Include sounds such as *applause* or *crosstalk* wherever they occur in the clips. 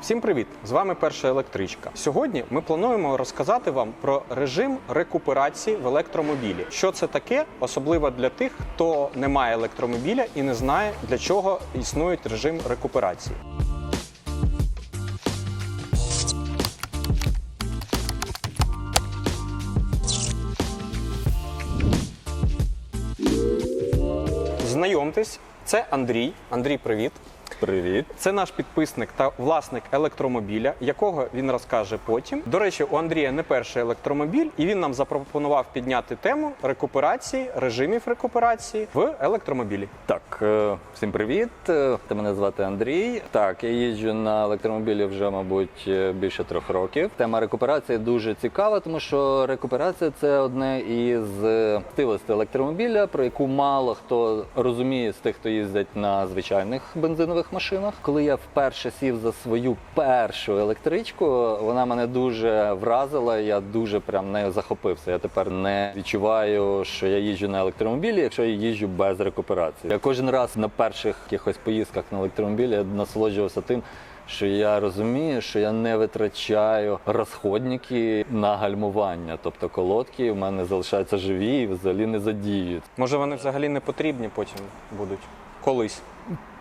Всім привіт! З вами перша електричка. Сьогодні ми плануємо розказати вам про режим рекуперації в електромобілі. Що це таке, особливо для тих, хто не має електромобіля і не знає, для чого існує режим рекуперації. Знайомтесь, це Андрій. Андрій, привіт. Привіт. Це наш підписник та власник електромобіля, якого він розкаже потім. До речі, у Андрія не перший електромобіль, і він нам запропонував підняти тему рекуперації, режимів рекуперації в електромобілі. Так, е, всім привіт. Е, Та мене звати Андрій. Так, я їжджу на електромобілі вже, мабуть, е, більше трьох років. Тема рекуперації дуже цікава, тому що рекуперація це одне із е, електромобіля, про яку мало хто розуміє з тих, хто їздить на звичайних бензинових машинах. Коли я вперше сів за свою першу електричку, вона мене дуже вразила. Я дуже прям нею захопився. Я тепер не відчуваю, що я їжджу на електромобілі, якщо я їжджу без рекуперації. Я кожен раз на перших якихось поїздках на електромобілі я насолоджувався тим. Що я розумію, що я не витрачаю розходники на гальмування, тобто колодки в мене залишаються живі і взагалі не задіють. Може, вони взагалі не потрібні потім будуть колись.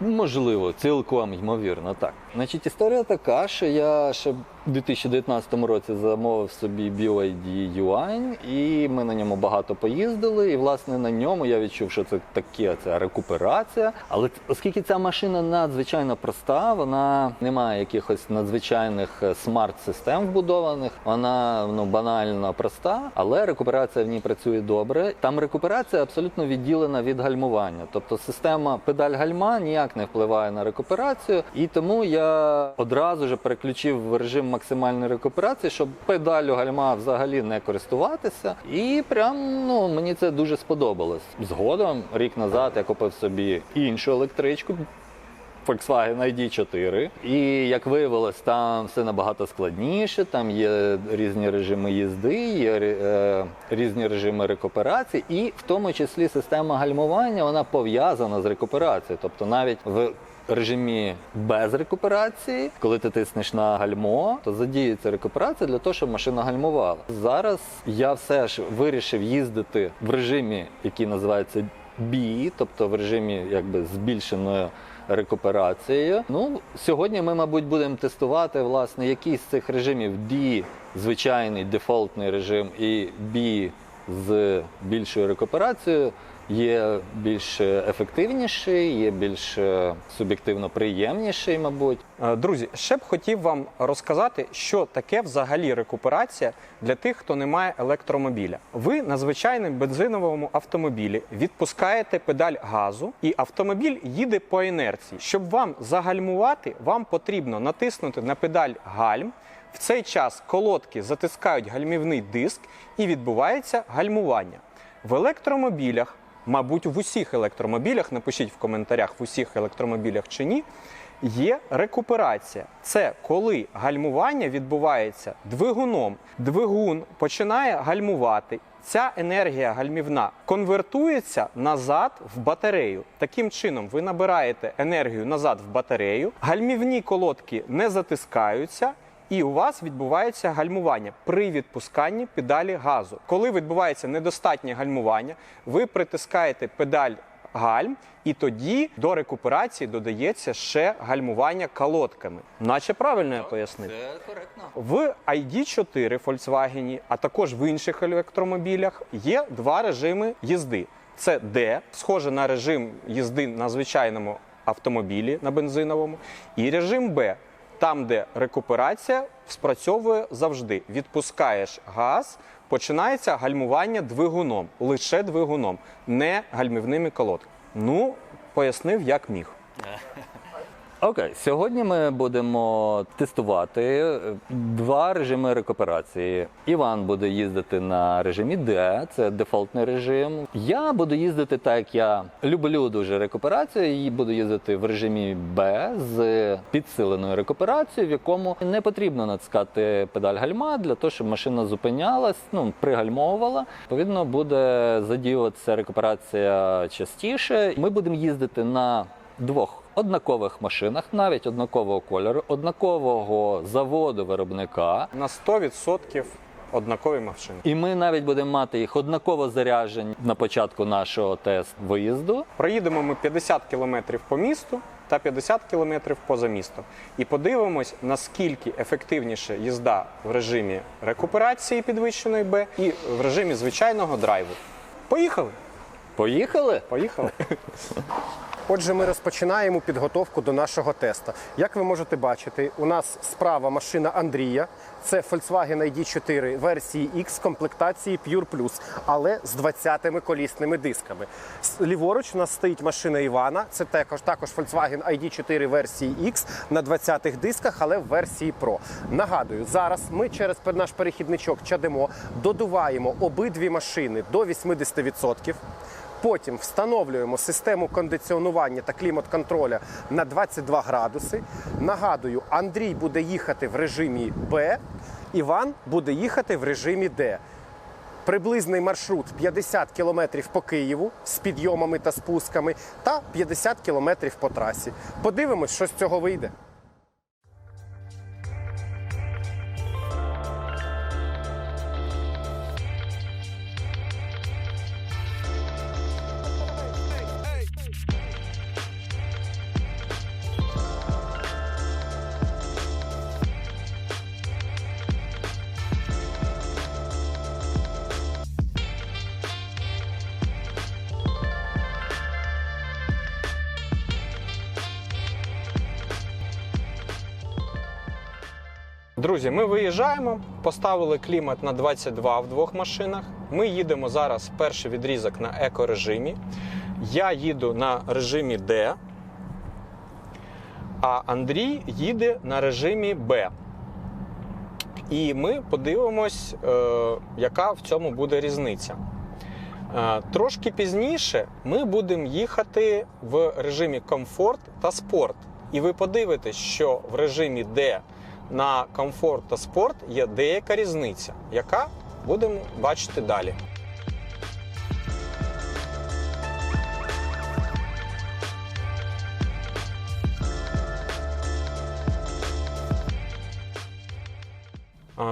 Можливо, цілком ймовірно, так. Значить, історія така, що я ще в 2019 році замовив собі BYD Yuan, і ми на ньому багато поїздили. І власне на ньому я відчув, що це таке це рекуперація. Але оскільки ця машина надзвичайно проста, вона не має якихось надзвичайних е, смарт-систем вбудованих, вона ну банально проста, але рекуперація в ній працює добре. Там рекуперація абсолютно відділена від гальмування, тобто система педаль гальма ніяк не впливає на рекуперацію, і тому я одразу ж переключив в режим максимальної рекуперації, щоб педалю гальма взагалі не користуватися. І прям ну мені це дуже сподобалось. Згодом, рік назад, я купив собі іншу електричку. Volkswagen ID4. І як виявилось, там все набагато складніше. Там є різні режими їзди, є е, різні режими рекуперації, і в тому числі система гальмування вона пов'язана з рекуперацією. Тобто навіть в режимі без рекуперації, коли ти тиснеш на гальмо, то задіється рекуперація для того, щоб машина гальмувала. Зараз я все ж вирішив їздити в режимі, який називається B, тобто в режимі якби збільшеної рекуперацією. Ну, сьогодні ми, мабуть, будемо тестувати власне який з цих режимів D, звичайний дефолтний режим, і B з більшою рекуперацією є більш ефективніший, є більш е, суб'єктивно приємніший, мабуть. Е, Друзі, ще б хотів вам розказати, що таке взагалі рекуперація для тих, хто не має електромобіля. Ви на звичайному бензиновому автомобілі відпускаєте педаль газу, і автомобіль їде по інерції. Щоб вам загальмувати, вам потрібно натиснути на педаль гальм. В цей час колодки затискають гальмівний диск і відбувається гальмування. В електромобілях, мабуть, в усіх електромобілях, напишіть в коментарях, в усіх електромобілях чи ні, є рекуперація. Це коли гальмування відбувається двигуном. Двигун починає гальмувати. Ця енергія гальмівна конвертується назад в батарею. Таким чином, ви набираєте енергію назад в батарею, гальмівні колодки не затискаються. І у вас відбувається гальмування при відпусканні педалі газу. Коли відбувається недостатнє гальмування, ви притискаєте педаль гальм, і тоді до рекуперації додається ще гальмування колодками. Наче правильно я пояснив. Це коректно. В ID4 Volkswagen, а також в інших електромобілях є два режими їзди. Це D, схоже на режим їзди на звичайному автомобілі на бензиновому, і режим Б, там, де рекуперація спрацьовує завжди. Відпускаєш газ, починається гальмування двигуном, лише двигуном, не гальмівними колодками. Ну, пояснив, як міг. *laughs* Окей, сьогодні ми будемо тестувати е, два режими рекуперації. Іван буде їздити на режимі D, це дефолтний режим. Я буду їздити так, як я люблю дуже рекуперацію, і буду їздити в режимі B з підсиленою рекуперацією, в якому не потрібно натискати педаль гальма для того, щоб машина зупинялась, ну пригальмовувала. Відповідно, буде задіюватися рекуперація частіше. Ми будемо їздити на двох однакових машинах, навіть однакового кольору, однакового заводу виробника. На 100% однакові машини. І ми навіть будемо мати їх однаково заряджені на початку нашого тест виїзду. Проїдемо ми 50 км по місту та 50 км поза містом. І подивимось, наскільки ефективніше їзда в режимі рекуперації підвищеної Б і в режимі звичайного драйву. Поїхали! Поїхали? Поїхали! *laughs* Отже, ми розпочинаємо підготовку до нашого теста. Як ви можете бачити, у нас справа машина Андрія. Це Volkswagen ID4 версії X комплектації Pure Plus, але з 20-ми колісними дисками. Ліворуч у нас стоїть машина Івана. Це також, також Volkswagen ID4 версії X на 20-х дисках, але в версії Pro. Нагадую, зараз ми через наш перехідничок чадемо, додуваємо обидві машини до 80%. Потім встановлюємо систему кондиціонування та клімат-контроля на 22 градуси. Нагадую, Андрій буде їхати в режимі Б, Іван буде їхати в режимі Д. Приблизний маршрут 50 км по Києву з підйомами та спусками та 50 км по трасі. Подивимось, що з цього вийде. Друзі, ми виїжджаємо, поставили клімат на 22 в двох машинах. Ми їдемо зараз перший відрізок на екорежимі. Я їду на режимі D, а Андрій їде на режимі B. І ми подивимось, е, яка в цьому буде різниця. Е, Трошки пізніше ми будемо їхати в режимі комфорт та спорт. І ви подивитесь, що в режимі D на комфорт та спорт є деяка різниця, яка будемо бачити далі.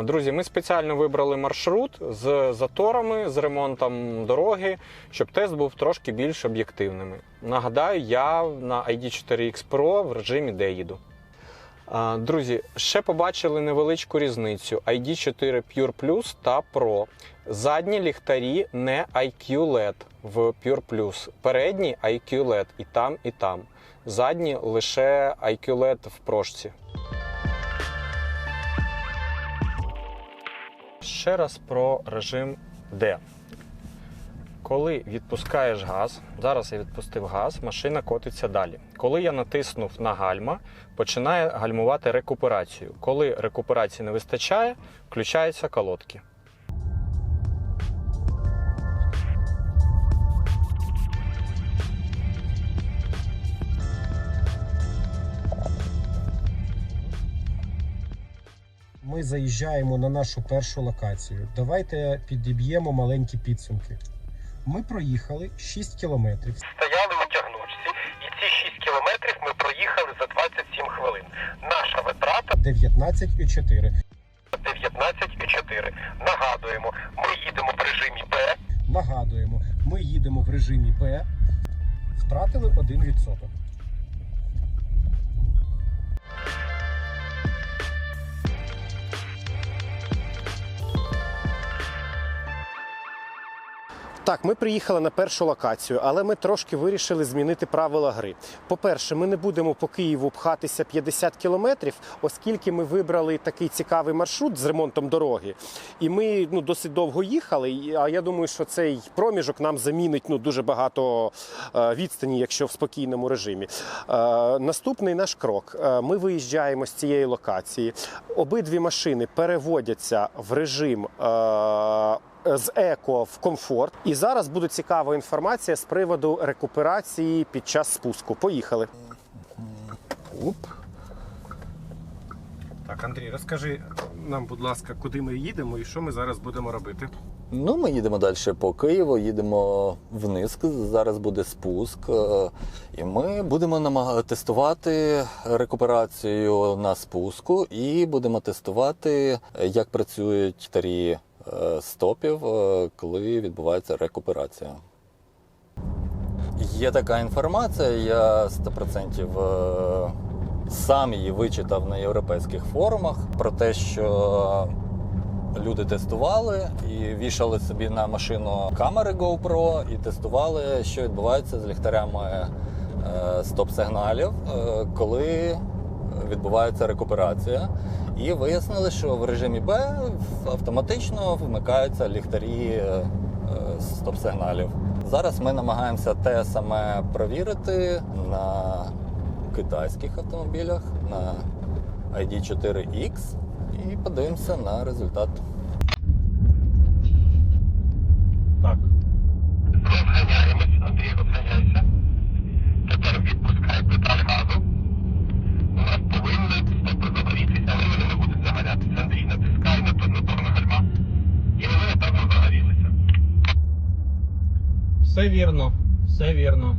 Друзі, ми спеціально вибрали маршрут з заторами, з ремонтом дороги, щоб тест був трошки більш об'єктивним. Нагадаю, я на ID4X Pro в режимі D їду. Друзі, ще побачили невеличку різницю ID4 Pure Plus та Pro. Задні ліхтарі не IQ LED в Pure Plus. Передні IQ LED і там, і там. Задні лише IQ LED в прошці. Ще раз про режим D. Коли відпускаєш газ, зараз я відпустив газ, машина котиться далі. Коли я натиснув на гальма, починає гальмувати рекуперацію. Коли рекуперації не вистачає, включаються колодки. Ми заїжджаємо на нашу першу локацію. Давайте підіб'ємо маленькі підсумки. Ми проїхали 6 кілометрів. стояли у тягнучці, і ці 6 кілометрів ми проїхали за 27 хвилин. Наша витрата 19,4. 19,4. Нагадуємо, ми їдемо в режимі Б. Нагадуємо, ми їдемо в режимі Б. Втратили 1%. Так, ми приїхали на першу локацію, але ми трошки вирішили змінити правила гри. По-перше, ми не будемо по Києву пхатися 50 кілометрів, оскільки ми вибрали такий цікавий маршрут з ремонтом дороги. І ми ну, досить довго їхали. А я думаю, що цей проміжок нам замінить ну, дуже багато е, відстані, якщо в спокійному режимі. Е, наступний наш крок. Е, ми виїжджаємо з цієї локації. Обидві машини переводяться в режим. З еко в комфорт. І зараз буде цікава інформація з приводу рекуперації під час спуску. Поїхали. Уп. Так, Андрій, розкажи нам, будь ласка, куди ми їдемо і що ми зараз будемо робити. Ну, ми їдемо далі по Києву, їдемо вниз. Зараз буде спуск. е, І ми будемо намага- тестувати рекуперацію на спуску і будемо тестувати, як працюють старі е, стопів, е, коли відбувається рекуперація. Є така інформація, я 100% е, сам її вичитав на європейських форумах про те, що люди тестували і вішали собі на машину камери GoPro і тестували, що відбувається з ліхтарями е, стоп-сигналів, е, коли відбувається рекуперація. І вияснили, що в режимі Б автоматично вмикаються ліхтарі е, стоп-сигналів. Зараз ми намагаємося те саме провірити на китайських автомобілях, на ID4X і подивимося на результат. Так. Розганяємось, Андрій, розганяйся. Тепер відпускай педаль газу. У нас повинні стопи загорітися, але вони не будуть загорятися. Андрій, натискай на ту на ту на гальма. І вони також загорілися. Все вірно, все вірно.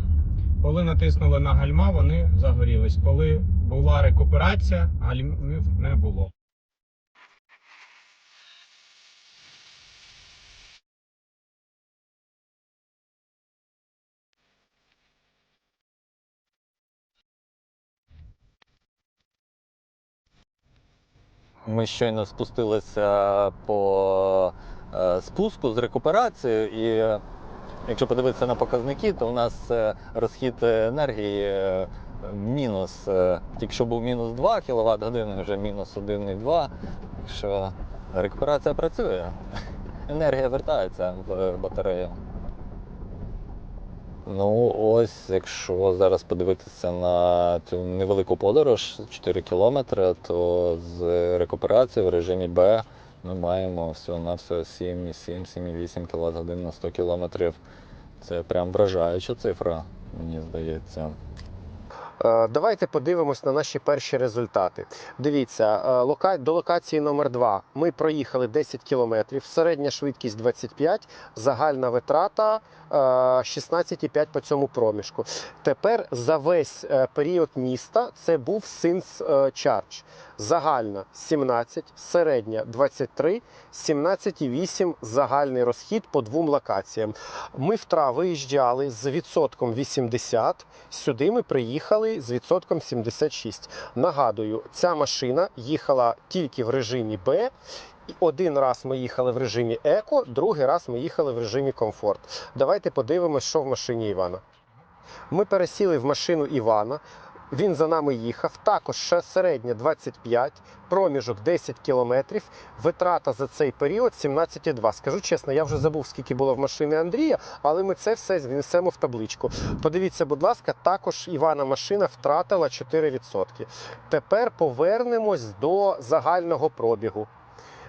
Коли натиснули на гальма, вони загорілись. Коли була рекуперація, гальмів не було. Ми щойно спустилися по е, спуску з рекуперацією, і якщо подивитися на показники, то у нас е, розхід енергії е, мінус. е, Тільки що був мінус 2 кВт години, вже мінус 1,2. Так що рекуперація працює. *laughs* Енергія вертається в батарею. Ну, ось, якщо зараз подивитися на цю невелику подорож 4 кілометри, то з рекуперацією в режимі Б ми маємо всього на все 7,7-7,8 кВт на 100 кілометрів. Це прям вражаюча цифра, мені здається. Е, Давайте подивимось на наші перші результати. Дивіться, е, до локації номер 2 ми проїхали 10 кілометрів, середня швидкість 25, загальна витрата е, 16,5 по цьому проміжку. Тепер за весь е, період міста це був Синс Charge. Загальна 17, середня 23, 17,8 загальний розхід по двом локаціям. Ми в виїжджали з відсотком 80, сюди ми приїхали з відсотком 76. Нагадую, ця машина їхала тільки в режимі Б. Один раз ми їхали в режимі Еко, другий раз ми їхали в режимі комфорт. Давайте подивимось, що в машині Івана. Ми пересіли в машину Івана. Він за нами їхав. Також ще середня 25, проміжок 10 кілометрів. Витрата за цей період 17,2. Скажу чесно, я вже забув, скільки було в машині Андрія, але ми це все внесемо в табличку. Подивіться, будь ласка, також Івана машина втратила 4%. Тепер повернемось до загального пробігу.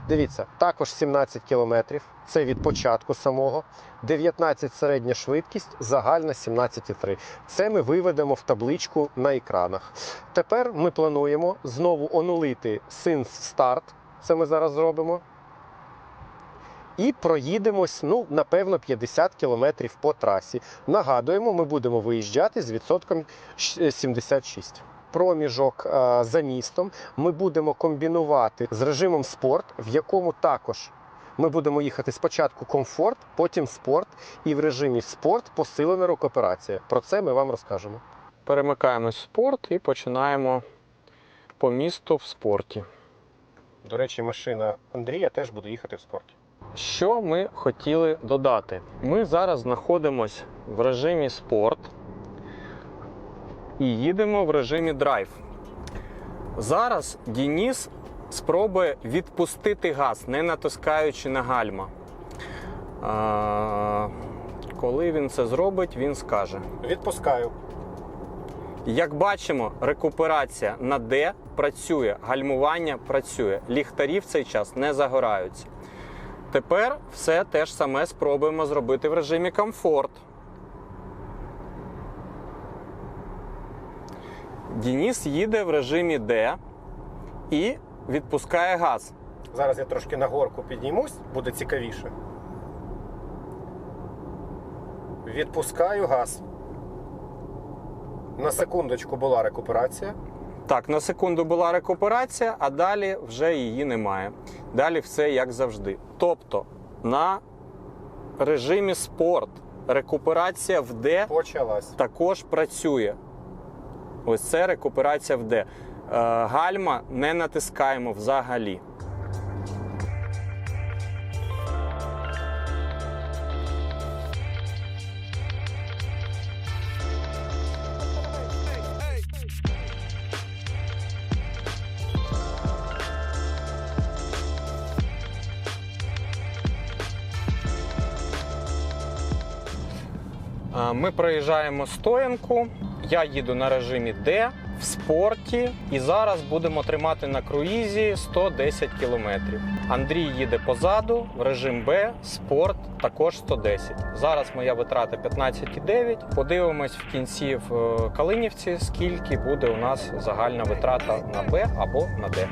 Дивіться, також 17 кілометрів. Це від початку самого. 19 середня швидкість, загальна 17,3. Це ми виведемо в табличку на екранах. Тепер ми плануємо знову онулити Sins Start. Це ми зараз зробимо. І проїдемось, ну, напевно, 50 кілометрів по трасі. Нагадуємо, ми будемо виїжджати з відсотком 76. Проміжок е, за містом ми будемо комбінувати з режимом спорт, в якому також ми будемо їхати спочатку комфорт, потім спорт, і в режимі спорт посилена рекуперація. Про це ми вам розкажемо. Перемикаємось в спорт і починаємо по місту в спорті. До речі, машина Андрія теж буде їхати в спорті. Що ми хотіли додати? Ми зараз знаходимося в режимі спорт і їдемо в режимі драйв. Зараз Дініс спробує відпустити газ, не натискаючи на гальма. А, коли він це зробить, він скаже. Відпускаю. Як бачимо, рекуперація на D працює, гальмування працює, ліхтарі в цей час не загораються. Тепер все те ж саме спробуємо зробити в режимі комфорт. Дініс їде в режимі D і відпускає газ. Зараз я трошки на горку піднімусь, буде цікавіше. Відпускаю газ. На секундочку була рекуперація. Так, на секунду була рекуперація, а далі вже її немає. Далі все як завжди. Тобто на режимі спорт рекуперація в D Почалась. також працює. Ось це рекуперація в D. Е, Гальма не натискаємо взагалі. Е, Ми проїжджаємо стоянку. Я їду на режимі D в спорті, і зараз будемо тримати на круїзі 110 км. Андрій їде позаду в режим Б, спорт також 110. Зараз моя витрата 15,9. Подивимось в кінці в е, Калинівці, скільки буде у нас загальна витрата на Б або на D.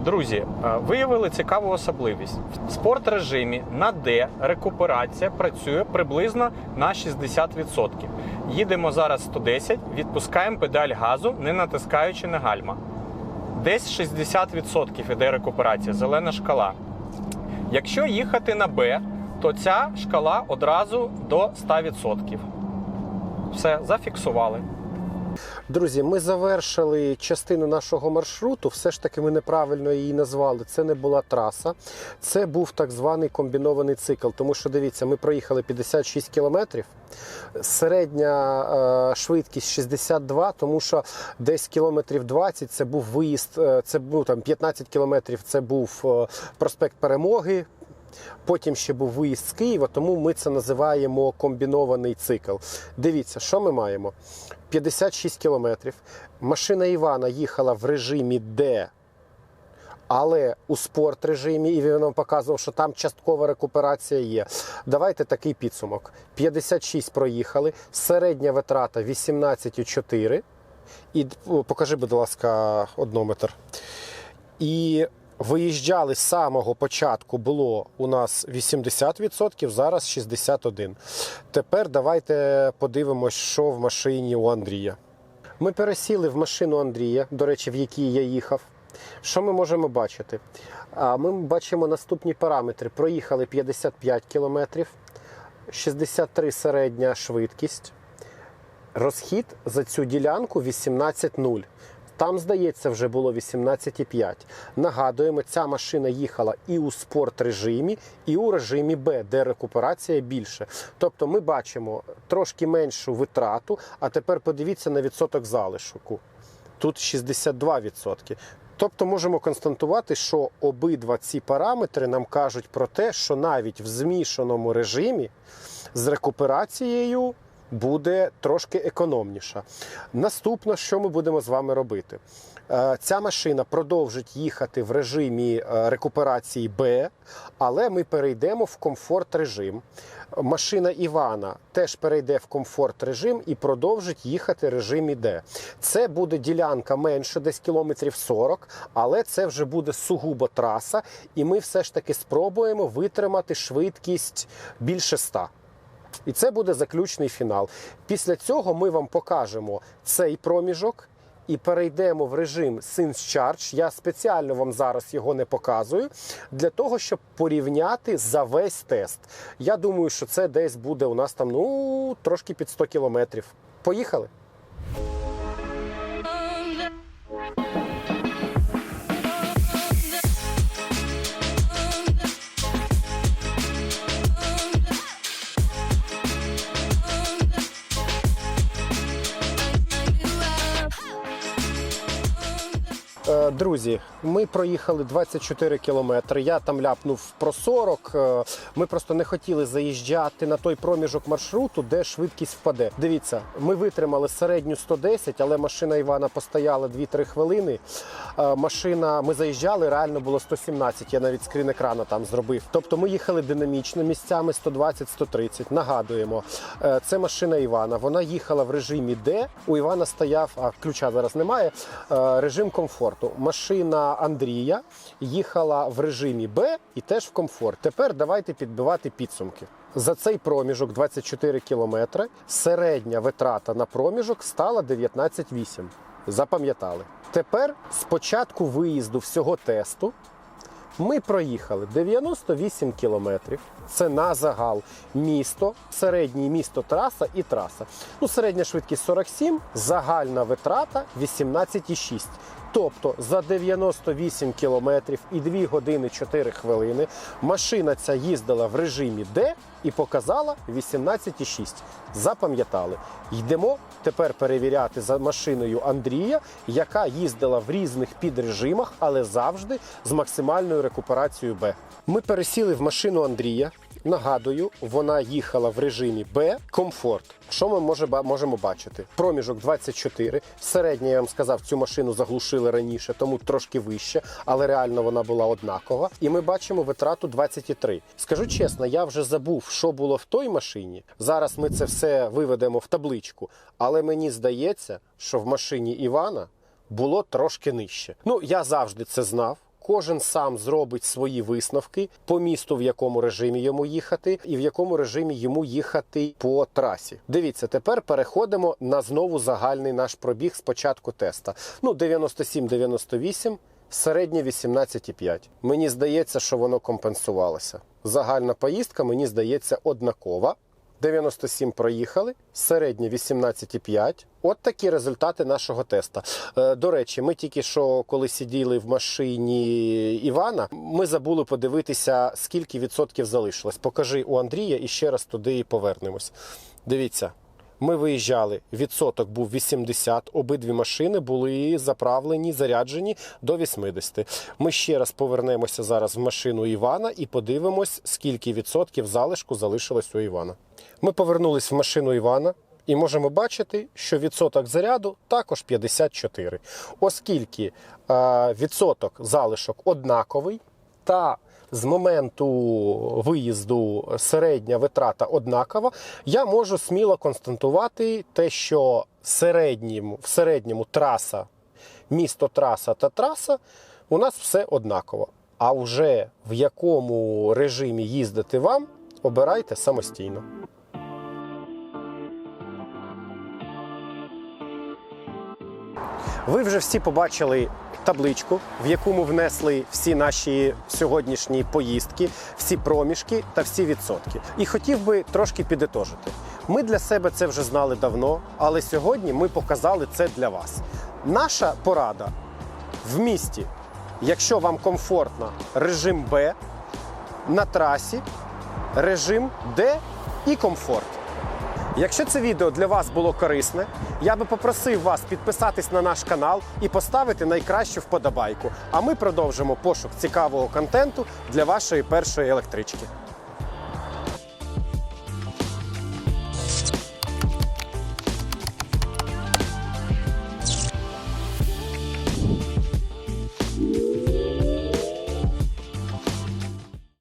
Друзі, виявили цікаву особливість. В спорт режимі на D рекуперація працює приблизно на 60%. Їдемо зараз 110, відпускаємо педаль газу, не натискаючи на гальма. Десь 60% іде рекуперація, зелена шкала. Якщо їхати на B, то ця шкала одразу до 100%. Все, зафіксували. Друзі, ми завершили частину нашого маршруту. Все ж таки ми неправильно її назвали. Це не була траса, це був так званий комбінований цикл. Тому що дивіться, ми проїхали 56 кілометрів. Середня е, швидкість 62, тому що десь кілометрів 20 це був виїзд, е, це був там 15 кілометрів. Це був е, проспект Перемоги. Потім ще був виїзд з Києва, тому ми це називаємо комбінований цикл. Дивіться, що ми маємо? 56 кілометрів. Машина Івана їхала в режимі D, але у спорт режимі, і він нам показував, що там часткова рекуперація є. Давайте такий підсумок: 56 проїхали, середня витрата 18,4. І покажи, будь ласка, однометр. І виїжджали з самого початку було у нас 80%, зараз 61%. Тепер давайте подивимось, що в машині у Андрія. Ми пересіли в машину Андрія, до речі, в якій я їхав. Що ми можемо бачити? Ми бачимо наступні параметри. Проїхали 55 кілометрів, 63 середня швидкість. Розхід за цю ділянку 18,0. Там, здається, вже було 18,5. Нагадуємо, ця машина їхала і у спорт режимі, і у режимі Б, де рекуперація більше. Тобто ми бачимо трошки меншу витрату, а тепер подивіться на відсоток залишку. Тут 62%. Тобто можемо констатувати, що обидва ці параметри нам кажуть про те, що навіть в змішаному режимі з рекуперацією буде трошки економніша. Наступне, що ми будемо з вами робити? Е, Ця машина продовжить їхати в режимі е, рекуперації Б, але ми перейдемо в комфорт режим. Машина Івана теж перейде в комфорт режим і продовжить їхати режимі Д. Це буде ділянка менше, десь кілометрів 40, але це вже буде сугубо траса, і ми все ж таки спробуємо витримати швидкість більше 100. І це буде заключний фінал. Після цього ми вам покажемо цей проміжок і перейдемо в режим Synth Charge. Я спеціально вам зараз його не показую для того, щоб порівняти за весь тест. Я думаю, що це десь буде у нас там ну трошки під 100 кілометрів. Поїхали. Друзі, ми проїхали 24 кілометри. Я там ляпнув про 40. Е, Ми просто не хотіли заїжджати на той проміжок маршруту, де швидкість впаде. Дивіться, ми витримали середню 110, але машина Івана постояла 2-3 хвилини. Е, Машина, ми заїжджали, реально було 117. Я навіть скрін екрану там зробив. Тобто ми їхали динамічно місцями 120-130. Нагадуємо, е, це машина Івана. Вона їхала в режимі Д. У Івана стояв, а ключа зараз немає. Режим комфорту. Машина Андрія їхала в режимі Б і теж в комфорт. Тепер давайте підбивати підсумки. За цей проміжок 24 кілометри. Середня витрата на проміжок стала 19,8. Запам'ятали. Тепер з початку виїзду всього тесту ми проїхали 98 кілометрів. Це на загал місто, середнє місто траса і траса. Ну, середня швидкість 47, загальна витрата 18,6. Тобто за 98 кілометрів і 2 години 4 хвилини машина ця їздила в режимі Д і показала 18,6. Запам'ятали. Йдемо тепер перевіряти за машиною Андрія, яка їздила в різних підрежимах, але завжди з максимальною рекуперацією Б. Ми пересіли в машину Андрія. Нагадую, вона їхала в режимі Б комфорт. Що ми може, можемо бачити? Проміжок 24. Середня, я вам сказав, цю машину заглушили раніше, тому трошки вище, але реально вона була однакова. І ми бачимо витрату 23. Скажу чесно, я вже забув, що було в той машині. Зараз ми це все виведемо в табличку. Але мені здається, що в машині Івана було трошки нижче. Ну, я завжди це знав. Кожен сам зробить свої висновки по місту, в якому режимі йому їхати, і в якому режимі йому їхати по трасі. Дивіться, тепер переходимо на знову загальний наш пробіг з початку теста. Ну, 97-98, середнє 18,5. Мені здається, що воно компенсувалося. Загальна поїздка, мені здається, однакова. 97 проїхали, середнє 18,5. От такі результати нашого теста. Е, До речі, ми тільки що, коли сиділи в машині Івана, ми забули подивитися, скільки відсотків залишилось. Покажи у Андрія і ще раз туди повернемось. Дивіться. Ми виїжджали, відсоток був 80, обидві машини були заправлені, заряджені до 80. Ми ще раз повернемося зараз в машину Івана і подивимось, скільки відсотків залишку залишилось у Івана. Ми повернулись в машину Івана і можемо бачити, що відсоток заряду також 54. Оскільки е, відсоток залишок однаковий, та з моменту виїзду середня витрата однакова, я можу сміло констатувати те, що середнім, в середньому траса, місто траса та траса у нас все однаково. А вже в якому режимі їздити вам, обирайте самостійно. Ви вже всі побачили табличку, в яку ми внесли всі наші сьогоднішні поїздки, всі проміжки та всі відсотки. І хотів би трошки підітожити. Ми для себе це вже знали давно, але сьогодні ми показали це для вас. Наша порада в місті, якщо вам комфортно, режим Б, на трасі, режим Д і комфорт. Якщо це відео для вас було корисне, я би попросив вас підписатись на наш канал і поставити найкращу вподобайку. А ми продовжимо пошук цікавого контенту для вашої першої електрички.